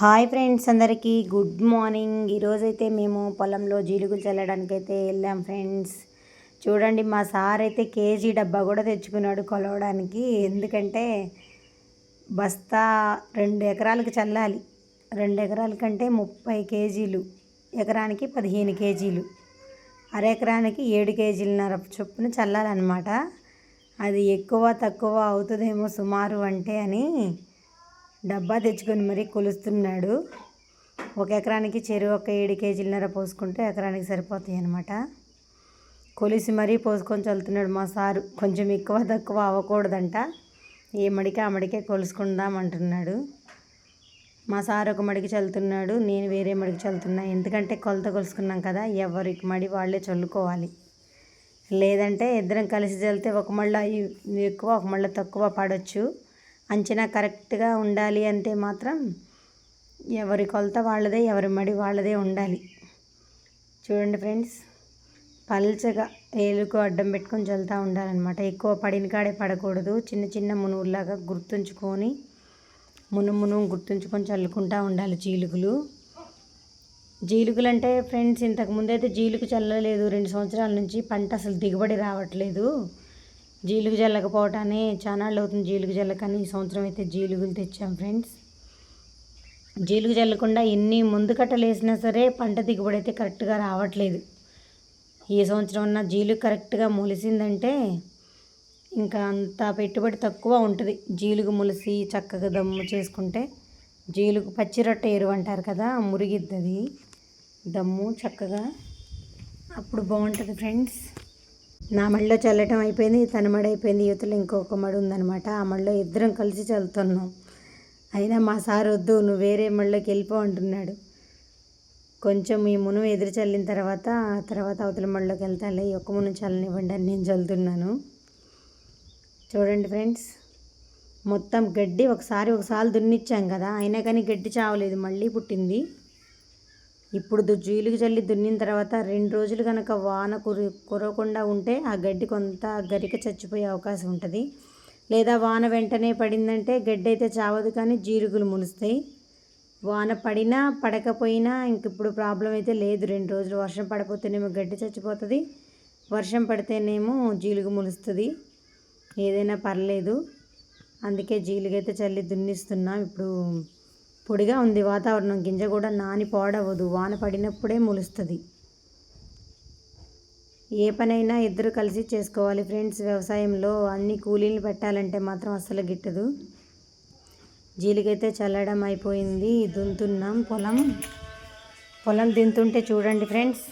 Hi friends అందరికీ. Good morning. ఈరోజైతే మేము పొలంలో జీలుగులు చల్లడానికి అయితే వెళ్ళాం ఫ్రెండ్స్. చూడండి మా సార్ అయితే కేజీ డబ్బా కూడా తెచ్చుకున్నాడు కొలవడానికి. ఎందుకంటే బస్తా రెండు ఎకరాలకు చల్లాలి. రెండు ఎకరాల కంటే ముప్పై కేజీలు. ఎకరానికి పదిహేను కేజీలు. అర ఎకరానికి ఏడు కేజీలన్నర చొప్పున చల్లాలన్నమాట. అది ఎక్కువ తక్కువ అవుతుందేమో సుమారు అంటే అని డబ్బా తెచ్చుకొని మరీ కొలుస్తున్నాడు. ఒక ఎకరానికి చెరువు ఒక ఏడు కేజీలన్నర పోసుకుంటే ఎకరానికి సరిపోతాయి అనమాట కొలిసి మరీ పోసుకొని చల్లుతున్నాడు మా సారు. కొంచెం ఎక్కువ తక్కువ అవ్వకూడదంట. ఏ మడికి ఆ మడికే కొలుసుకుందాం అంటున్నాడు. మా సార్ ఒక మడికి చల్లుతున్నాడు నేను వేరే మడికి చల్లుతున్నా. ఎందుకంటే కొలత కొలుసుకున్నాం కదా ఎవరికి మడి వాళ్ళే చల్లుకోవాలి. లేదంటే ఇద్దరం కలిసి చల్లితే ఒక మళ్ళీ ఎక్కువ ఒక మళ్ళీ తక్కువ పడవచ్చు అంచనా కరెక్ట్గా ఉండాలి అంటే మాత్రం ఎవరి కొలత వాళ్ళదే ఎవరి మడి వాళ్ళదే ఉండాలి. చూడండి ఫ్రెండ్స్ పల్చగా ఏలుకు అడ్డం పెట్టుకొని చల్లుతూ ఉండాలన్నమాట. ఎక్కువ పడిన కాడే పడకూడదు. చిన్న చిన్న మునుగులాగా గుర్తుంచుకొని మును మును గుర్తుంచుకొని చల్లుకుంటూ ఉండాలి జీలుగులు. జీలుగులు అంటే ఫ్రెండ్స్ ఇంతకు అయితే జీలుగు చల్లలేదు. రెండు సంవత్సరాల నుంచి పంట అసలు దిగుబడి రావట్లేదు. జీలుగు జల్లకపోవటానే చాలా అవుతుంది జీలుగు జల్లకని ఈ సంవత్సరం అయితే జీలుగులు తెచ్చాం ఫ్రెండ్స్. జీలుగు జల్లకుండా ఎన్ని ముందు కట్టలు వేసినా సరే పంట దిగుబడి అయితే కరెక్ట్గా రావట్లేదు. ఈ సంవత్సరం ఉన్న జీలుగు కరెక్ట్గా మొలిసిందంటే ఇంకా అంత పెట్టుబడి తక్కువ ఉంటుంది. జీలుగు మొలిసి చక్కగా దమ్ము చేసుకుంటే జీలుగు పచ్చి రొట్టె ఎరువు అంటారు కదా మురిగిద్దది. దమ్ము చక్కగా అప్పుడు బాగుంటుంది ఫ్రెండ్స్. నా మడిలో చల్లటం అయిపోయింది తన మడి అయిపోయింది యువతలో ఇంకొక మడి ఉందనమాట ఆ మడిలో ఇద్దరం కలిసి చల్లుతున్నాం. అయినా మా సార్ వద్దు నువ్వు వేరే మడిలోకి వెళ్ళిపో అంటున్నాడు. కొంచెం ఈ మును ఎదురు చల్లిన తర్వాత ఆ తర్వాత అవతల మడిలోకి వెళ్తాలే ఈ ఒక్క మును చల్లనివ్వండి అని నేను చల్లుతున్నాను. చూడండి ఫ్రెండ్స్ మొత్తం గడ్డి ఒకసారి ఒకసారి దున్నిచ్చాం కదా అయినా కానీ గడ్డి చావలేదు మళ్ళీ పుట్టింది. ఇప్పుడు జీలుగు చల్లి దున్నిన తర్వాత రెండు రోజులు కనుక వాన కురి కురవకుండా ఉంటే ఆ గడ్డి కొంత గరిక చచ్చిపోయే అవకాశం ఉంటుంది. లేదా వాన వెంటనే పడిందంటే గడ్డి అయితే చావదు కానీ జీలుగులు ములుస్తాయి. వాన పడినా పడకపోయినా ఇంక ఇప్పుడు ప్రాబ్లం అయితే లేదు. రెండు రోజులు వర్షం పడిపోతేనేమో గడ్డి చచ్చిపోతుంది. వర్షం పడితేనేమో జీలుగు ములుస్తుంది. ఏదైనా పర్లేదు. అందుకే జీలుగైతే చల్లి దున్నిస్తున్నాం. ఇప్పుడు పొడిగా ఉంది వాతావరణం. గింజ కూడా నాని పాడవదు. వాన పడినప్పుడే మొలుస్తుంది. ఏ పనైనా ఇద్దరు కలిసి చేసుకోవాలి ఫ్రెండ్స్. వ్యవసాయంలో అన్ని కూలీలు పెట్టాలంటే మాత్రం అస్సలు గిట్టదు. జీలికైతే చల్లడం అయిపోయింది. దున్తున్నాం పొలం. పొలం దింతుంటే చూడండి ఫ్రెండ్స్.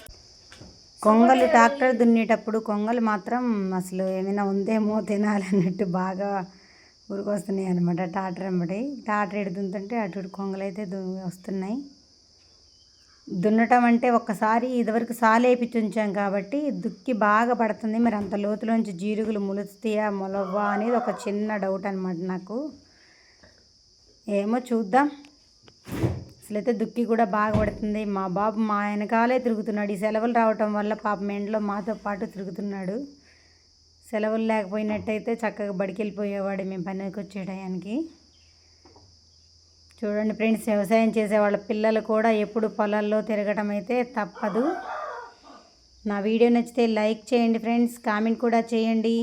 కొంగలు ట్రాక్టర్ దున్నేటప్పుడు కొంగలు మాత్రం అసలు ఏమైనా ఉందేమో తినాలన్నట్టు బాగా ఉరికొస్తున్నాయి అనమాట టాటర్ వెంబడి టాటర్ ఎడుతుంటే అటు ఇటు కొంగలు అయితే వస్తున్నాయి. దున్నటం అంటే ఒక్కసారి ఇదివరకు సాలేపించి ఉంచాం కాబట్టి దుక్కి బాగా పడుతుంది. మరి అంత లోతులోంచి జీరుగులు ములుస్తాయా మొలవ్వా అనేది ఒక చిన్న డౌట్ అనమాట నాకు. ఏమో చూద్దాం. అసలైతే దుక్కి కూడా బాగా పడుతుంది. మా బాబు మా వెనకాలే తిరుగుతున్నాడు. ఈ సెలవులు రావటం వల్ల పాప మెండలో మాతో పాటు తిరుగుతున్నాడు. సెలవులు లేకపోయినట్టయితే చక్కగా బడికి వెళ్ళిపోయేవాడు మేము పనికి వచ్చే టయానికి. చూడండి ఫ్రెండ్స్ వ్యవసాయం చేసే వాళ్ళ పిల్లలు కూడా ఎప్పుడు పొలాల్లో తిరగడం అయితే తప్పదు. నా వీడియో నచ్చితే లైక్ చేయండి ఫ్రెండ్స్ కామెంట్ కూడా చేయండి.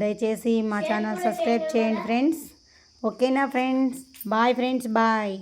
దయచేసి మా ఛానల్ సబ్స్క్రైబ్ చేయండి ఫ్రెండ్స్. ఓకేనా ఫ్రెండ్స్? Bye friends bye.